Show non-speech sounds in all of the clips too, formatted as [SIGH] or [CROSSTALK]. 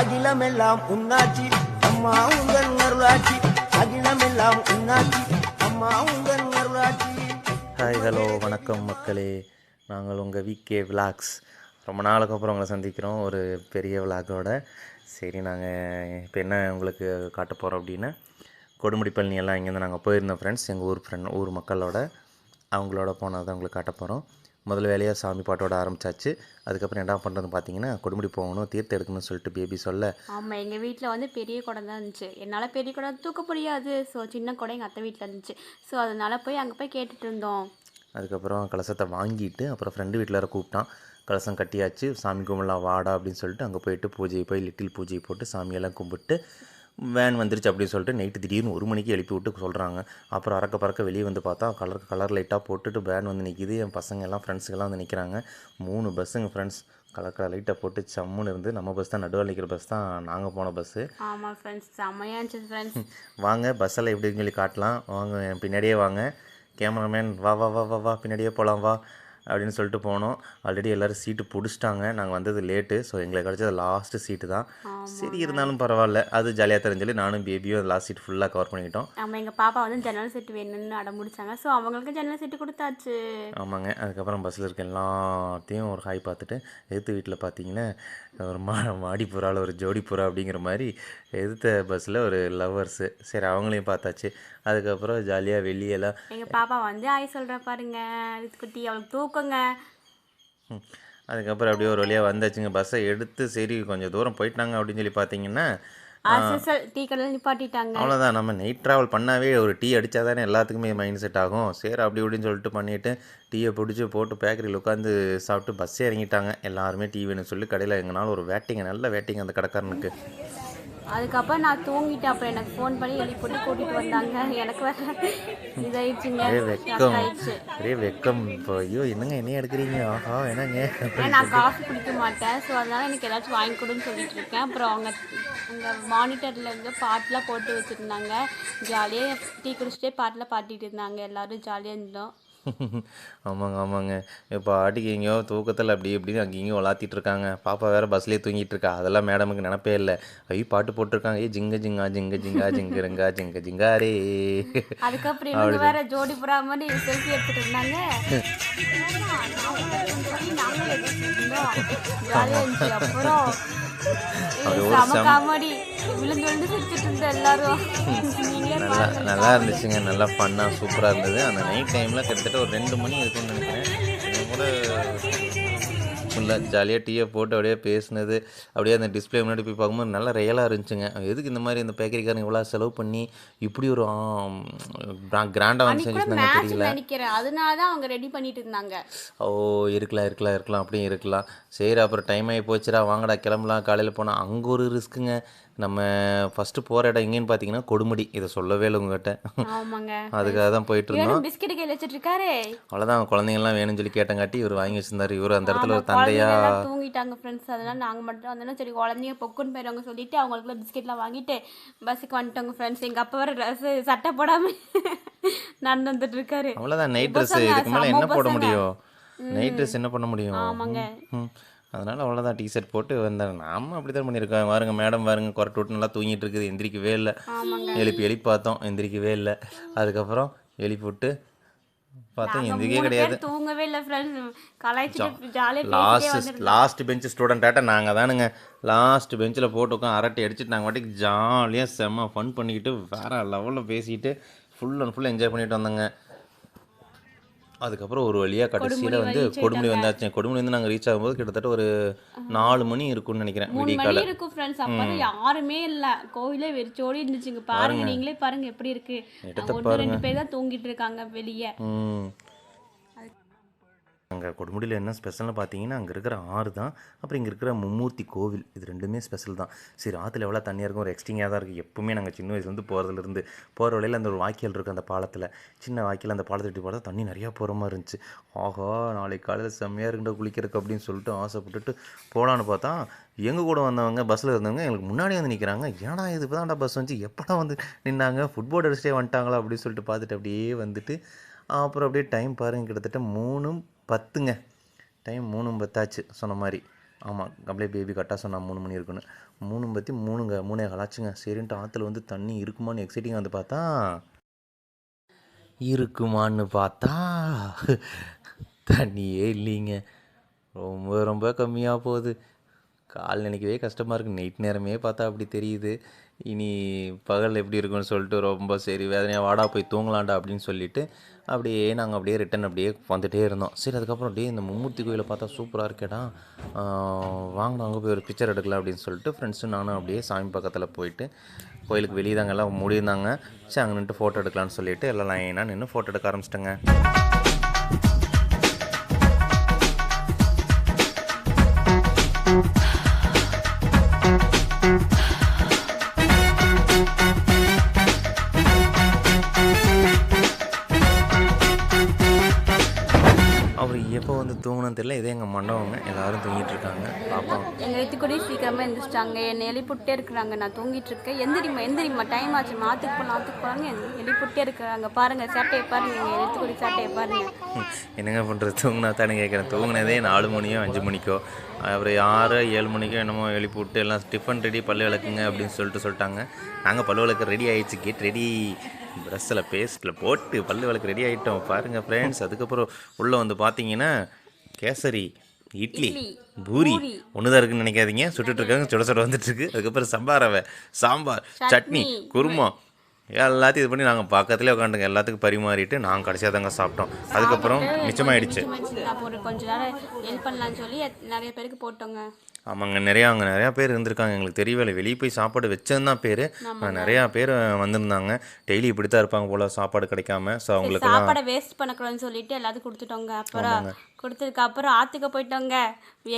அகிலமெல்லாம் உன்னாச்சி அம்மா உங்கள் அருளாட்சி. அகிலமெல்லாம் உன்னாச்சி அம்மா உங்கள் அருளாச்சி ஹாய் ஹலோ வணக்கம் மக்களே. நாங்கள் உங்கள் விகே விலாக்ஸ் ரொம்ப நாளுக்கு அப்புறம் உங்களை சந்திக்கிறோம் ஒரு பெரிய விலாகோட சரி நாங்கள் இப்போ என்ன உங்களுக்கு காட்ட போகிறோம் அப்படின்னா கொடுமுடி பழனி எல்லாம் இங்கேருந்து நாங்கள் போயிருந்தோம் ஃப்ரெண்ட்ஸ் எங்கள் ஊர் ஃப்ரெண்ட் ஊர் மக்களோட அவங்களோட போனதை உங்களுக்கு காட்ட போகிறோம் முதல் வேலையாக சாமி பாட்டோட ஆரம்பிச்சாச்சு. அதுக்கப்புறம் என்ன பண்ணுறதுன்னு பார்த்தீங்கன்னா கொடுமுடி போகணும் தீர்த்தம் எடுக்கணும்னு சொல்லிட்டு பேபி சொல்ல. ஆமாம் எங்கள் வீட்டில் வந்து பெரிய குடம் தான் இருந்துச்சு. என்னால் பெரிய குடம் தூக்க முடியாது. ஸோ சின்ன குடம் எங்கள் அத்தை வீட்டில் இருந்துச்சு. ஸோ அதனால போய் அங்கே போய் கேட்டுட்டு இருந்தோம். அதுக்கப்புறம் கலசத்தை வாங்கிட்டு அப்புறம் ஃப்ரெண்டு வீட்டில் கூப்பிட்டான். கலசம் கட்டியாச்சு. சாமி கும்பிடலாம் வாடா அப்படின்னு சொல்லிட்டு அங்கே போயிட்டு பூஜை போய் லிட்டில் பூஜை போட்டு சாமியெல்லாம் கும்பிட்டு வேன் வந்துருச்சு அப்படின்னு சொல்லிட்டு நைட்டு திடீர்னு ஒரு மணிக்கு எழுப்பி விட்டு சொல்கிறாங்க அப்புறம் அறக்க பறக்க வெளியே வந்து பார்த்தா கலர் கலர் லைட்டாக போட்டுட்டு வேன் வந்து நிற்கிது என் பசங்க எல்லாம் ஃப்ரெண்ட்ஸுங்கெல்லாம் வந்து நிற்கிறாங்க மூணு பஸ்ஸுங்க ஃப்ரெண்ட்ஸ் கலர் கலர் லைட்டாக போட்டு சம்முன்னு இருந்து நம்ம பஸ் தான் நடுவில் நிற்கிற பஸ் தான் நாங்கள் போன பஸ்ஸு ஆமாம் ஃப்ரெண்ட்ஸ் செம்மையாக இருந்துச்சு ஃப்ரெண்ட்ஸ் [LAUGHS] வாங்க பஸ்ஸில் எப்படின்னு சொல்லி காட்டலாம். வாங்க பின்னாடியே வாங்க. கேமராமேன் வா வா வா வா வா பின்னாடியே போகலாம் வா. அப்படின்னு சொல்லிட்டு போனோம். ஆல்ரெடி எல்லோரும் சீட்டு பிடிச்சிட்டாங்க. நாங்கள் வந்தது லேட்டு ஸோ எங்களுக்கு கிடச்சது லாஸ்ட்டு சீட்டு தான். சரி இருந்தாலும் பரவாயில்ல. அது ஜாலியாக தெரிஞ்சு நானும் பேபியும் லாஸ்ட் சீட் ஃபுல்லாக கவர் பண்ணிக்கிட்டோம். நம்ம எங்கள் பாப்பா வந்து ஜன்னல் செட்டு வேணும்னு அடம் முடிச்சாங்க ஸோ அவங்களுக்கு ஜன்னல் செட்டு கொடுத்தாச்சு. ஆமாங்க. அதுக்கப்புறம் பஸ்ஸில் இருக்க எல்லாத்தையும் ஒரு ஹாய் பார்த்துட்டு எதிர்த்து வீட்டில் பார்த்தீங்கன்னா ஒரு மா மாடி புறாவில் ஒரு ஜோடி புறா அப்படிங்கிற மாதிரி எதிர்த்த பஸ்ஸில் ஒரு லவ்வர்ஸு சரி அவங்களையும் பார்த்தாச்சு. அதுக்கப்புறம் ஜாலியாக வெளியெல்லாம் எங்கள் பாப்பா வந்து ஆய் சொல்கிற பாருங்க குட்டி. அவளுக்கு தூக்கங்க. அதுக்கப்புறம் அப்படியே ஒரு வழியாக வந்தாச்சுங்க. பஸ்ஸை எடுத்து சரி கொஞ்சம் தூரம் போயிட்டாங்க அப்படின்னு சொல்லி பார்த்தீங்கன்னா டீ கடையில் நிப்பாட்டிட்டாங்க. அவ்வளோதான் நம்ம நைட் ட்ராவல் பண்ணாவே ஒரு டீ அடித்தா தானே எல்லாத்துக்குமே மைண்ட் செட் ஆகும். சரி அப்படி இப்படின்னு சொல்லிட்டு பண்ணிவிட்டு டீயை பிடிச்சி போட்டு பேக்கரியில் உட்காந்து சாப்பிட்டு பஸ்ஸே இறங்கிட்டாங்க. எல்லாருமே டீ வேணும்னு சொல்லி கடையில் எங்கனாலும் ஒரு வேட்டிங்க நல்ல வேட்டிங்க அந்த கடைக்காரனுக்கு. அதுக்கப்புறம் நான் தூங்கிட்டேன். அப்புறம் எனக்கு ஃபோன் பண்ணி எழுப்பி போட்டு கூட்டிகிட்டு வந்தாங்க. எனக்கு வேற இதாயிடுச்சுங்க. வெக்கம். ஒரே வெக்கம். இப்போ ஐயோ என்னங்க என்ன எடுக்கிறீங்க? ஆஹா என்னங்க? நான் காஃபி குடிக்க மாட்டேன். ஸோ அதனால எனக்கு ஏதாச்சும் வாங்கி கொடுன்னு சொல்லிட்டு இருக்கேன் அப்புறம் அவங்க அங்கே மானிட்டரில் இருந்து பாட்டெலாம் போட்டு வச்சுருந்தாங்க. ஜாலியாக டீ குடிச்சிட்டே பாட்டெலாம் பாடிட்டு இருந்தாங்க. எல்லாரும் ஜாலியாக இருந்தோம். ஆமாங்க ஆமாங்க. இப்போ ஆட்டிக்கு எங்கேயோ தூக்கத்தில் அப்படி இப்படின்னு அங்கே இங்கேயும் விளாத்திட்டு இருக்காங்க. பாப்பா வேற பஸ்லேயே தூங்கிட்டு இருக்கா. அதெல்லாம் மேடமுக்கு நினப்பே இல்லை. ஐயோ பாட்டு போட்டிருக்காங்க. ஏ ஜிங்க ஜிங்கா ஜிங்க ஜிங்கா ஜிங்கருங்கா ஜிங்க ஜிங்காரே அதுக்கப்புறம் வேற ஜோடி புறா மாதிரி செல்ஃபி எடுத்துட்டு இருந்தாங்க. அப்புறம் [LAUGHS] நல்லா நல்லா இருந்துச்சுங்க. நல்லா ஃபன்னாக சூப்பராக இருந்தது. அந்த நைட் டைமில் கிட்டத்தட்ட ஒரு ரெண்டு மணி இருக்கும்னு நினைக்கிறேன். கூட ஃபுல்லாக ஜாலியாக டீயை போட்டு அப்படியே பேசுனது. அப்படியே அந்த டிஸ்பிளே முன்னாடி போய் பார்க்கும்போது நல்லா ரியலாக இருந்துச்சுங்க. எதுக்கு இந்த மாதிரி இந்த பேக்கரிக்காரங்க இவ்வளோ செலவு பண்ணி இப்படி ஒரு கிராண்டாக வந்து செஞ்சுருந்தாங்க தெரியல. நினைக்கிறேன். அதனால தான் அவங்க ரெடி பண்ணிட்டு இருந்தாங்க. ஓ இருக்கலாம் இருக்கலாம் இருக்கலாம். அப்படியும் இருக்கலாம். சரி அப்புறம் டைம் ஆகி போச்சுடா. வாங்கடா கிளம்பலாம். காலையில் போனால் அங்கே ஒரு ரிஸ்க்குங்க நம்ம ஃபஸ்ட்டு போகிற இடம் எங்கேன்னு பார்த்தீங்கன்னா கொடுமுடி. இதை சொல்லவே இல்லை உங்ககிட்ட. ஆமாங்க. அதுக்காக தான் போயிட்டு இருந்தோம். பிஸ்கெட் கையில் வச்சுட்டு இருக்காரு. அவ்வளோதான் குழந்தைங்கள்லாம் வேணும்னு சொல்லி கேட்டங்காட்டி இவர் வாங்கி வச்சிருந்தாரு. இவர் அந்த இடத்துல ஒரு தந்தையா தூங்கிட்டாங்க ஃப்ரெண்ட்ஸ் அதனால நாங்கள் மட்டும் வந்தோம் சரி குழந்தைங்க பொக்குன்னு போயிடுவாங்க சொல்லிட்டு அவங்களுக்குலாம் பிஸ்கெட்லாம் வாங்கிட்டு பஸ்ஸுக்கு வந்துட்டோங்க ஃப்ரெண்ட்ஸ் எங்கள் அப்பா வர ட்ரெஸ் சட்டை போடாம [LAUGHS] நடந்து வந்துட்டு இருக்காரு. அவ்வளோதான் நைட் ட்ரெஸ் இதுக்கு மேலே என்ன போட. முடியும்? நைட் ட்ரெஸ் என்ன பண்ண முடியும்? ஆமாங்க. அதனால அவ்வளோதான் டிஷர்ட் போட்டு வந்தாங்க நாம அப்படி தான் பண்ணியிருக்கோம். பாருங்க மேடம் பாருங்க குரட்டு விட்டு நல்லா தூங்கிட்டு இருக்குது. எந்திரிக்கவே இல்லை. எழுப்பி எழுப்பி பார்த்தோம். எந்திரிக்கவே இல்லை. அதுக்கப்புறம் எழுப்பி விட்டு பார்த்தோம். நாங்க எந்திரிக்கவே கிடையாது. தூங்கவே இல்லை ஃப்ரெண்ட்ஸ் லாஸ்ட் லாஸ்ட் பெஞ்ச் ஸ்டூடெண்ட்டாட்ட நாங்கள் தானுங்க. லாஸ்ட் பெஞ்சில் போட்டு உட்காந்து அரட்டை அடிச்சுட்டு நாங்கள் வாட்டிக்கு ஜாலியாக செம்ம ஃபன் பண்ணிக்கிட்டு வேற லெவலில் பேசிட்டு ஃபுல் அண்ட் ஃபுல் என்ஜாய் பண்ணிட்டு வந்தோங்க. அதுக்கப்புறம் ஒரு வழியாக கடைசியில் வந்து கொடுமுடி வந்தாச்சு. கொடுமுடி வந்து நாங்கள் ரீச் ஆகும்போது கிட்டத்தட்ட ஒரு நாலு மணி இருக்கும்னு நினைக்கிறேன் மணி இருக்கும் ஃப்ரெண்ட்ஸ் அப்போ யாருமே இல்லை. கோவிலே வெறிச்சோடி இருந்துச்சுங்க. பாருங்க நீங்களே பாருங்க எப்படி இருக்கு. ஒன்று ரெண்டு பேர் தான் தூங்கிட்டு இருக்காங்க வெளியே. அங்கே கொடுமுடியில் என்ன ஸ்பெஷல்னு பார்த்தீங்கன்னா அங்கே இருக்கிற ஆறு தான். அப்புறம் இங்கே இருக்கிற மும்மூர்த்தி கோவில். இது ரெண்டுமே ஸ்பெஷல் தான். சரி ஆற்றுல எவ்வளோ தண்ணியாக இருக்கும்? ஒரு எக்ஸ்டிங்காக தான் இருக்குது எப்பவுமே நாங்கள் சின்ன வயசுலேருந்து போகிறதுலேருந்து போகிற வழியில் அந்த ஒரு வாய்க்கால் இருக்குது அந்த பாலத்தில். சின்ன வாய்க்கால் அந்த பாலத்தை விட்டு பார்த்தா தண்ணி நிறையா போகிற மாதிரி இருந்துச்சு. ஆஹா நாளைக்கு காலையில் செம்மையாக இருக்குண்டா குளிக்கிறதுக்கு அப்படின்னு சொல்லிட்டு ஆசைப்பட்டுட்டு போகலான்னு பார்த்தா எங்கள் கூட வந்தவங்க பஸ்ஸில் இருந்தவங்க எங்களுக்கு முன்னாடி வந்து நிற்கிறாங்க ஏன்னா இது? இப்போ தான்டா பஸ் வந்து எப்படா வந்து நின்னாங்க? ஃபுட்போர்ட் அடிச்சிட்டே வந்துட்டாங்களா? அப்படின்னு சொல்லிட்டு பார்த்துட்டு அப்படியே வந்துட்டு அப்புறம் அப்படியே டைம் பாருங்க. கிட்டத்தட்ட மூணும் பத்துங்க. டைம் மூணும் பத்தாச்சு சொன்ன மாதிரி. ஆமாம் அப்படியே பேபி கரெக்டாக சொன்னால் மூணு மணி இருக்குன்னு மூணு பற்றி மூணுங்க மூணே கலாச்சுங்க. சரின்ட்டு ஆற்றுல வந்து தண்ணி இருக்குமான்னு எக்ஸைட்டிங் வந்து பார்த்தா இருக்குமான்னு பார்த்தா தண்ணியே இல்லைங்க. ரொம்ப ரொம்ப கம்மியாக போகுது. கால் நினைக்கவே கஷ்டமாக இருக்குது நைட் நேரமே பார்த்தா அப்படி தெரியுது. இனி பகல் எப்படி இருக்கும்னு சொல்லிட்டு ரொம்ப சரி வேதனையாக வாடா போய் தூங்கலாம்டா அப்படின்னு சொல்லிட்டு அப்படியே நாங்கள் அப்படியே ரிட்டன் அப்படியே வந்துகிட்டே இருந்தோம். சரி அதுக்கப்புறம் அப்படியே இந்த மும்மூர்த்தி கோயிலை பார்த்தா சூப்பராக இருக்கேடா. வாங்கணும் அங்கே போய் ஒரு பிக்சர் எடுக்கலாம் அப்படின்னு சொல்லிட்டு ஃப்ரெண்ட்ஸும் நானும் அப்படியே சாமி பக்கத்தில் போயிட்டு கோயிலுக்கு வெளியே தாங்க எல்லாம் முடியிருந்தாங்க. சரி அங்கே நின்று ஃபோட்டோ எடுக்கலாம்னு சொல்லிட்டு எல்லாம் லைனாக நின்று ஃபோட்டோ எடுக்க ஆரம்பிச்சிட்டேங்க. எப்போ வந்து தூங்கணும்னு தெரியல. இதே எங்கள் மண்டபங்க. எல்லாரும் தூங்கிட்டு இருக்காங்க பாப்பா எங்கள் எத்துக்கூடி சீக்கிரமாக எழுந்திரிச்சிட்டாங்க என்னை எழுப்பிட்டே இருக்கிறாங்க. நான் தூங்கிட்டு இருக்கேன் எந்திரிம்மா எந்திரிம்மா. டைம் ஆச்சு. மாத்துக்கு போகலாம் ஆத்துக்கு போகிறாங்க எழுப்பிட்டே இருக்கிறாங்க. பாருங்கள் சேட்டையை பாருங்க. எங்கள் எழுத்துக்குடி சேட்டையை பாருங்க. என்னங்க பண்ணுறது தூங்கினா தானே கேட்குறேன் தூங்கினதே நாலு மணியோ அஞ்சு மணிக்கோ. அப்புறம் ஆறு ஏழு மணிக்கோ என்னமோ எழுப்பி விட்டு எல்லாம் டிஃபன் ரெடி பல்லு விளக்குங்க அப்படின்னு சொல்லிட்டு சொல்லிட்டாங்க. நாங்கள் பல்லு விளக்கு ரெடி ஆயிடுச்சு. கேட் ரெடி ப்ரஷ்ஷில் பேஸ்ட்டில் போட்டு பல்லு விளக்கு ரெடி ஆகிட்டோம் பாருங்கள் ஃப்ரெண்ட்ஸ் அதுக்கப்புறம் உள்ளே வந்து பார்த்தீங்கன்னா கேசரி இட்லி பூரி ஒன்று தான் இருக்குன்னு நினைக்காதீங்க. சுட்டுட்டு இருக்காங்க சுட சுட வந்துட்டு இருக்கு. அதுக்கப்புறம் சம்பா ரவை சாம்பார் சட்னி குருமா எல்லாத்தையும் இது பண்ணி நாங்கள் பக்கத்துலேயே உட்காந்துங்க எல்லாத்துக்கும் பரிமாறிட்டு நாங்கள் கடைசியாக தாங்க சாப்பிட்டோம். அதுக்கப்புறம் மிச்சமாயிடுச்சு. கொஞ்ச நேரம் ஹெல்ப் பண்ணலான்னு சொல்லி நிறைய பேருக்கு போட்டோங்க. ஆமாங்க நிறையா அங்கே நிறையா பேர் இருந்திருக்காங்க. எங்களுக்கு தெரியவில்லை. வெளியே போய் சாப்பாடு வச்சதுதான் பேர். நிறையா பேர் வந்திருந்தாங்க. டெய்லி இப்படி தான் இருப்பாங்க போல் சாப்பாடு கிடைக்காம. ஸோ அவங்களுக்கெல்லாம் சாப்பாடை வேஸ்ட் பண்ணக்கூடாதுன்னு சொல்லிட்டு எல்லாத்துக்கும் கொடுத்துட்டோங்க. அப்புறம் கொடுத்ததுக்கு அப்புறம் ஆத்துக்கு போயிட்டோங்க.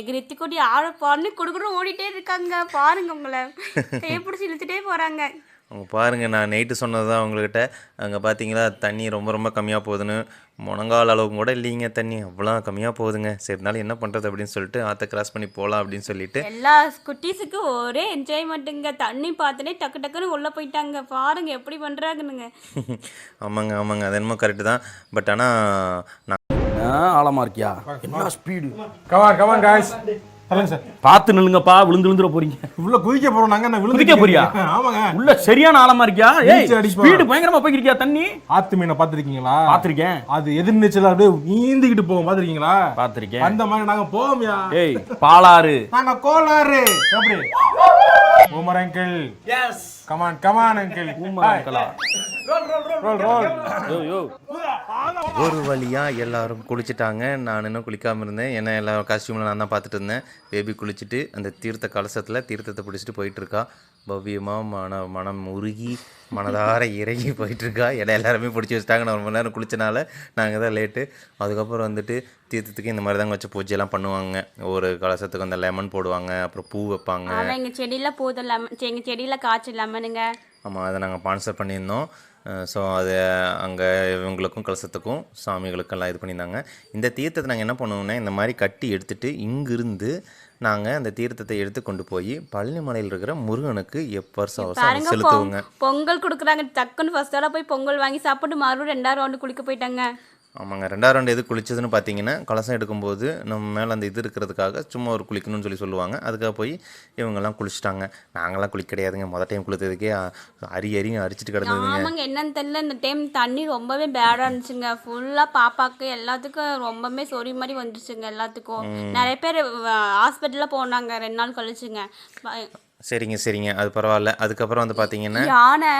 எகிரித்தி கூட்டி ஆழ பாருன்னு கொடுக்குறோம் ஓடிட்டே இருக்காங்க. பாருங்க உங்களை. [LAUGHS] பிடிச்சி இழுத்துட்டே போறாங்க. அவங்க பாருங்கள் நான் நைட்டு சொன்னது தான் அவங்கக்கிட்ட அங்கே பார்த்தீங்களா தண்ணி ரொம்ப ரொம்ப கம்மியாக போகுதுன்னு. முழங்கால் அளவுக்கு கூட இல்லைங்க தண்ணி. அவ்வளோ கம்மியாக போகுதுங்க. சரி இருந்தாலும் என்ன பண்ணுறது அப்படின்னு சொல்லிட்டு ஆற்ற கிராஸ் பண்ணி போகலாம் அப்படின்னு சொல்லிட்டு. எல்லா குட்டீஸுக்கும் ஒரே என்ஜாய்மெண்ட்டுங்க தண்ணி பார்த்துனே டக்கு டக்குன்னு உள்ள போயிட்டாங்க. பாருங்க எப்படி பண்றாங்கன்னுங்க. [LAUGHS] ஆமாங்க ஆமாங்க. அது என்னமோ கரெக்டு தான். பட் ஆனால் நான் ஆழமா இருக்கியா? என்ன speed come on come on guys சொல்லுங்க சார். பார்த்து நில்லுங்கப்பா விழுந்து விழுந்துட போறீங்க. உள்ள குதிக்க போறோம் நாங்க என்ன விழுந்து குதிக்க போறியா? ஆமாங்க. உள்ள சரியான ஆழமா இருக்கியா? ஏய். ஸ்பீடு பயங்கரமா போய்க்கிறியா தண்ணி? ஆத்து மீனை பாத்திருக்கீங்களா பாத்திருக்கேன் அது எதிர் நீச்சல் அப்படியே நீந்திக்கிட்டு போவோம் பாத்திருக்கீங்களா பாத்திருக்கேன் அந்த மாதிரி நாங்க போவோம்யா. ஏய் பாலாறு. நாங்க கோளாறு. எப்படி? Umar uncle yes come on come on uncle yo yo ஒரு வழியாக எல்லாரும் குளிச்சிட்டாங்க. நான் இன்னும் குளிக்காமல் இருந்தேன். ஏன்னா எல்லா காஸ்டியூமில் நான் தான் பார்த்துட்டு இருந்தேன். பேபி குளிச்சுட்டு அந்த தீர்த்த கலசத்தில் தீர்த்தத்தை பிடிச்சிட்டு போயிட்டு இருக்கா பவ்யமாக மன மனம் உருகி மனதார இறங்கி போயிட்டு இருக்கா இடம் எல்லாருமே பிடிச்சி வச்சுட்டாங்க. நான் ஒரு மணி நேரம் குளிச்சனால நாங்கள் தான் லேட்டு அதுக்கப்புறம் வந்துட்டு தீர்த்தத்துக்கு இந்த மாதிரி தாங்க வச்சு பூஜையெல்லாம் பண்ணுவாங்க. ஒரு கலசத்துக்கு அந்த லெமன் போடுவாங்க. அப்புறம் பூ வைப்பாங்க. ஆனா எங்க செடியில போதும் லெமன் எங்க செடியில காய்ச்சல் லெமனுங்க ஆமாம் அதை நாங்கள் ஸ்பான்சர் பண்ணியிருந்தோம். ஸோ அது அங்கே இவங்களுக்கும் கலசத்துக்கும் சாமிகளுக்கெல்லாம் இது பண்ணியிருந்தாங்க. இந்த தீர்த்தத்தை நாங்கள் என்ன பண்ணுவோம்னா இந்த மாதிரி கட்டி எடுத்துட்டு இங்கிருந்து நாங்கள் அந்த தீர்த்தத்தை எடுத்து கொண்டு போய் பழனிமலையில் இருக்கிற முருகனுக்கு எப்போ வருஷம் வருஷம் அதை பாருங்க செலுத்துவோங்க. பொங்- பொங்கல் கொடுக்குறாங்க. டக்குன்னு ஃபர்ஸ்ட் தடவை போய் பொங்கல் வாங்கி சாப்பிட்டு மறுபடியும் ரெண்டாவது ரவுண்டு குளிக்க போயிட்டாங்க. ஆமாங்க. ரெண்டாவது ரெண்டு எது குளிச்சதுன்னு பார்த்தீங்கன்னா கலசம் எடுக்கும்போது நம்ம மேலே அந்த இது இருக்கிறதுக்காக சும்மா ஒரு குளிக்கணும்னு சொல்லி சொல்லுவாங்க. அதுக்காக போய் இவங்கெல்லாம் குளிச்சிட்டாங்க. நாங்களாம் குளிக்க கிடையாதுங்க. மொதல் டைம் குளித்ததுக்கே அரி அரியும் அரிச்சிட்டு கிடந்ததுங்க. ஆமாங்க. என்னன்னு தெரியல. இந்த டைம் தண்ணி ரொம்பவே பேடாக இருந்துச்சுங்க. ஃபுல்லாக பாப்பாக்கு எல்லாத்துக்கும் ரொம்பவே சொறி மாதிரி வந்துருச்சுங்க எல்லாத்துக்கும். நிறைய பேர் ஹாஸ்பிட்டலில் போனாங்க. ரெண்டு நாள் கழிச்சுங்க. சரிங்க சரிங்க. அது பரவாயில்ல. அதுக்கப்புறம் வந்து பார்த்தீங்கன்னா யானை.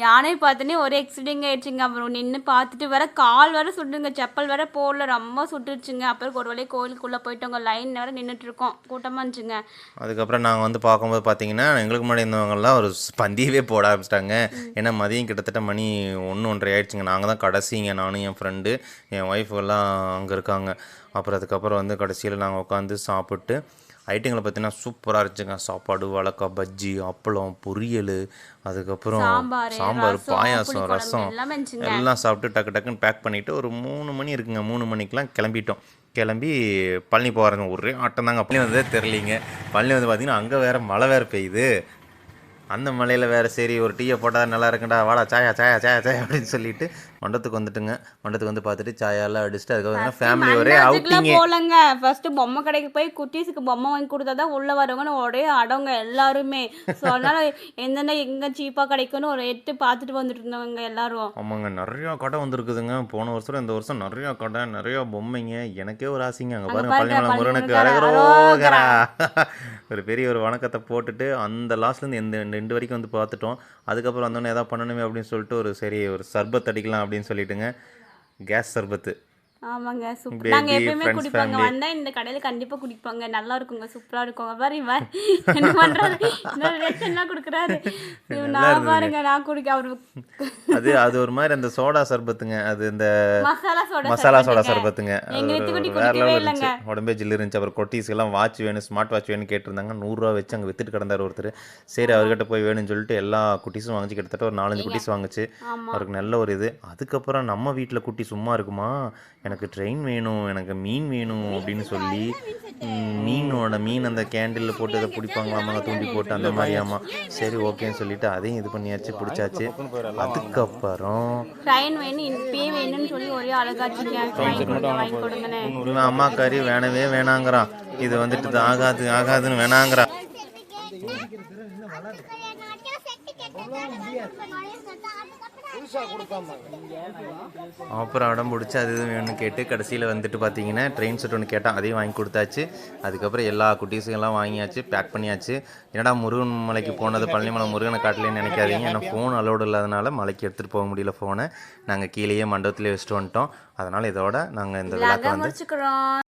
யானை பார்த்தோன்னே ஒரே எக்ஸிடிங் ஆயிடுச்சுங்க. அப்புறம் நின்று பார்த்துட்டு வர கால் வர சுட்டுங்க. செப்பல் வர போடல. ரொம்ப சுட்டுருச்சுங்க. அப்புறம் ஒரு வழியாக கோயிலுக்குள்ளே போயிட்டோங்க. லைன் வர நின்றுட்டு இருக்கோம் கூட்டமாக இருந்துச்சுங்க. அதுக்கப்புறம் நாங்கள் வந்து பார்க்கும்போது பார்த்தீங்கன்னா எங்களுக்கு முன்னாடி இருந்தவங்கலாம் ஒரு பந்தியவே போட ஆரம்பிச்சிட்டாங்க. ஏன்னா மதியம் கிட்டத்தட்ட மணி ஒன்று ஒன்றரை ஆயிடுச்சுங்க. நாங்கள் தான் கடைசிங்க. நானும் என் ஃப்ரெண்டு என் ஒய்ஃப் எல்லாம் அங்கே இருக்காங்க. அப்புறம் அதுக்கப்புறம் வந்து கடைசியில் நாங்கள் உட்காந்து சாப்பிட்டு ஐட்டங்களை பார்த்தீங்கன்னா சூப்பராக இருந்துச்சுங்க. சாப்பாடு வழக்கா பஜ்ஜி அப்பளம் பொரியல் அதுக்கப்புறம் சாம்பார், பாயாசம் ரசம். எல்லாம் சாப்பிட்டு டக்கு டக்குன்னு பேக் பண்ணிவிட்டு ஒரு மூணு மணி இருக்குங்க. மூணு மணிக்கெலாம் கிளம்பிட்டோம். கிளம்பி பழனி போகிறாங்க ஒரே ஆட்டம் தாங்க. பழனி வந்ததே தெரிலிங்க பழனி வந்து பார்த்திங்கன்னா அங்கே வேறு மழை வேறு பெய்யுது. அந்த மலையில் வேறு சரி ஒரு டீயை போட்டால் நல்லா இருக்குண்டா வாடா சாயா சாயா சாயா சாயா அப்படின்னு சொல்லிட்டு மண்டபத்துக்கு வந்துட்டுங்க. மண்டபத்துக்கு வந்து பார்த்துட்டு சாயாலாம் அடிச்சுட்டு அதுக்கப்புறம் ஃபேமிலி ஒரே அவுட்டிங்க போலங்க ஃபர்ஸ்ட் பொம்மை கடைக்கு போய் குட்டீஸுக்கு பொம்மை வாங்கி கொடுத்தா தான் உள்ள வரவங்கன்னு ஒரே அடங்க எல்லாருமே. ஸோ அதனால எந்தெந்த எங்க சீப்பா கிடைக்கும்னு ஒரு எட்டு பார்த்துட்டு வந்துட்டு இருந்தவங்க எல்லாரும். ஆமாங்க. நிறையா கடை வந்திருக்குதுங்க. போன வருஷம் இந்த வருஷம் நிறையா கடை நிறையா பொம்மைங்க. எனக்கே ஒரு ஆசைங்க. அங்கே பாருங்க பள்ளிமலை முருகனுக்கு அரகரோகரா [LAUGHS] ஒரு பெரிய ஒரு வணக்கத்தை போட்டுட்டு அந்த லாஸ்ட்லேருந்து எந்த ரெண்டு வரைக்கும் வந்து பார்த்துட்டோம். அதுக்கப்புறம் வந்தோன்னே எதாவது பண்ணணுமே அப்படின்னு சொல்லிட்டு ஒரு சரி ஒரு சர்பத் அடிக்கலாம் அப்படின்னு சொல்லிட்டுங்க. கேஸ் சர்பத்து. ஆமாங்க சூப்பர் நாங்க எப்பயுமே குடிப்பாங்க. வந்தா இந்த கடையில கண்டிப்பா குடிப்பாங்க. நல்லா இருக்குங்க சூப்பரா இருக்குங்க பாரு இவன் என்ன பண்றாரு? இந்த ரியாக்ஷன்லாம் கொடுக்குறாரு. நான். பாருங்க நான் குடிக்க அவரு அது அது ஒரு மாதிரி அந்த சோடா சர்பத்துங்க. அது இந்த மசாலா சோடா மசாலா சோடா சர்பத்துங்க. வேற லெவல் இருந்துச்சு. உடம்பே ஜில்லு இருந்துச்சு. அப்புறம் கொட்டீஸ் எல்லாம் வாட்ச் வேணும் ஸ்மார்ட் வாட்ச் வேணும் கேட்டிருந்தாங்க. நூறுரூவா வச்சு அங்கே வித்துட்டு கிடந்தார் ஒருத்தர். சரி அவர்கிட்ட போய் வேணும்னு சொல்லிட்டு எல்லா குட்டீஸும் வாங்கிச்சு. கிட்டத்தட்ட ஒரு நாலஞ்சு குட்டீஸ் வாங்குச்சு. அவருக்கு நல்ல ஒரு இது. அதுக்கப்புறம் நம்ம வீட்டில் குட்டி சும்மா இருக்குமா? எனக்கு ட்ரெயின் வேணும் எனக்கு மீன் வேணும் அப்படின்னு சொல்லி மீனோட மீன் அந்த கேண்டிலில் போட்டு இதை பிடிப்பாங்களாமாங்க தூண்டி போட்டு அந்த மாதிரியாமா சரி ஓகேன்னு சொல்லிட்டு அதையும் இது பண்ணியாச்சு பிடிச்சாச்சு அதுக்கப்புறம் ட்ரெயின் வேணும் இப்பயே வேணும்னு சொல்லி ஒரே அழகாச்சுங்க வாங்கி கொடுங்க வாங்கி கொடுங்கன்னு இவன் அம்மா கறி வேணவே வேணாங்கிறான் இது வந்துட்டு இது ஆகாது ஆகாதுன்னு வேணாங்கிறான் அப்புறம் அடம் பிடிச்சி அது இது வேணும்னு கேட்டு கடைசியில் வந்துட்டு பார்த்தீங்கன்னா ட்ரெயின் செட் ஒன்று கேட்டால் அதையும் வாங்கி கொடுத்தாச்சு. அதுக்கப்புறம் எல்லா குட்டீஸும் எல்லாம் வாங்கியாச்சு பேக் பண்ணியாச்சு. என்னடா முருகன் மலைக்கு போனது பழனிமலை முருகனை காட்டலன்னு நினைக்காதீங்க. ஏன்னா ஃபோன் அலோடு இல்லாதனால மலைக்கு எடுத்துகிட்டு போக முடியல ஃபோனை நாங்கள் கீழேயே மண்டபத்திலே வச்சுட்டு வந்துட்டோம். அதனால் இதோட நாங்கள் இந்த விழாக்கு வந்து